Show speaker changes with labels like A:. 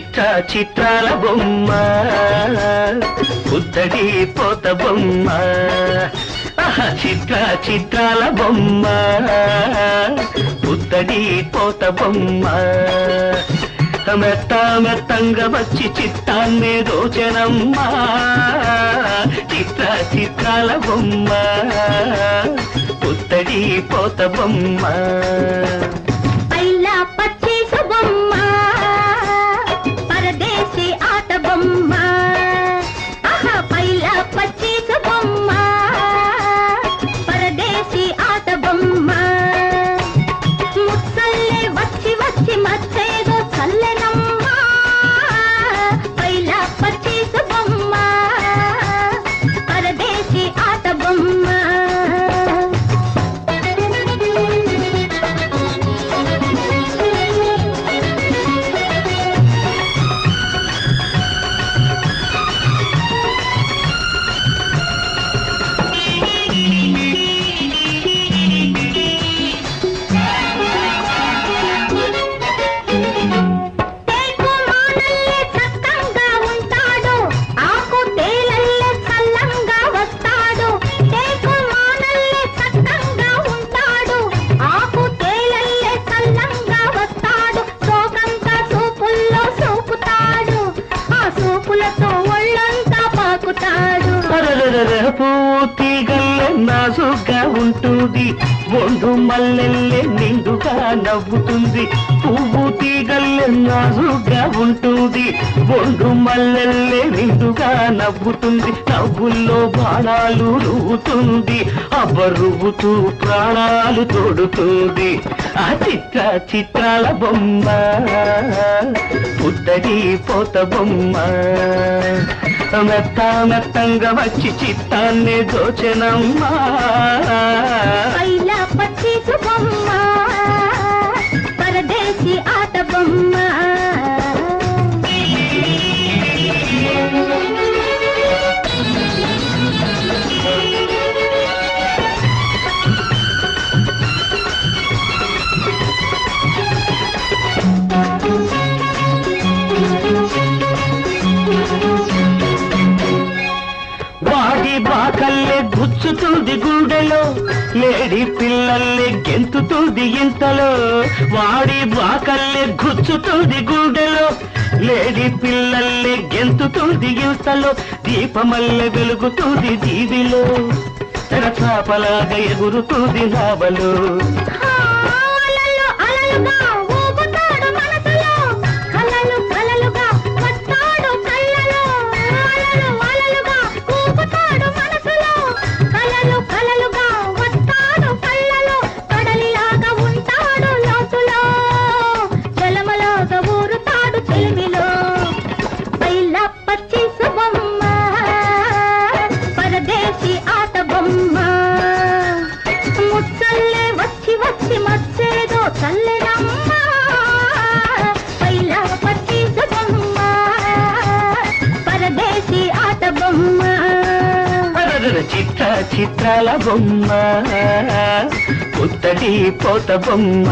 A: చిత్త చిత్రాల బొమ్మ. పుత్తడి పోత బొమ్మ. చిత్ర చిత్రాల బొమ్మ. పుత్తడి పోత బొమ్మ. మెత్త మెత్తంగా వచ్చి చిత్తాన్నే దోచనమ్మా. చిత్ర చిత్రాల బొమ్మ. పుత్తడి పోత బొమ్మ.
B: ఆ ఒళ్ళంతా పాకుతాడు.
A: పూతి గల్ల నాజుగా ఉంటుంది. ఒండు మల్లెల్లె నిండుగా నవ్వుతుంది. పువ్వు తీగల్లె నాజుగా ఉంటుంది. ఒండు మల్లెల్లె నిండుగా నవ్వుతుంది. నవ్వుల్లో బాణాలు రువుతుంది అబ్బరువ్వుతూ ప్రాణాలు తోడుతుంది. ఆ చిత్ర చిత్రాల బొమ్మ పుత్తడి పోత బొమ్మ. మెత్త మెత్తంగా వచ్చి చిత్తాన్ని దోచనమ్మా.
B: பச்சை சுகம்
A: వాడి బాకల్లే గుచ్చుతుంది గుండెలో లేడి పిల్లల్లే గెంతుతుంది ఇంతలో. వాడి బాకల్లే గుచ్చుతుంది గుండెలో లేడి పిల్లల్లే గెంతుతుంది ఇంతలో. దీపమల్లె వెలుగుతుంది దీవిలో తెరచాపలాగా ఎగురుతుంది నావలు.
B: అలలుగా.
A: చిత్ర చిత్రాల బొమ్మ. పుత్తడి పోత బొమ్మ.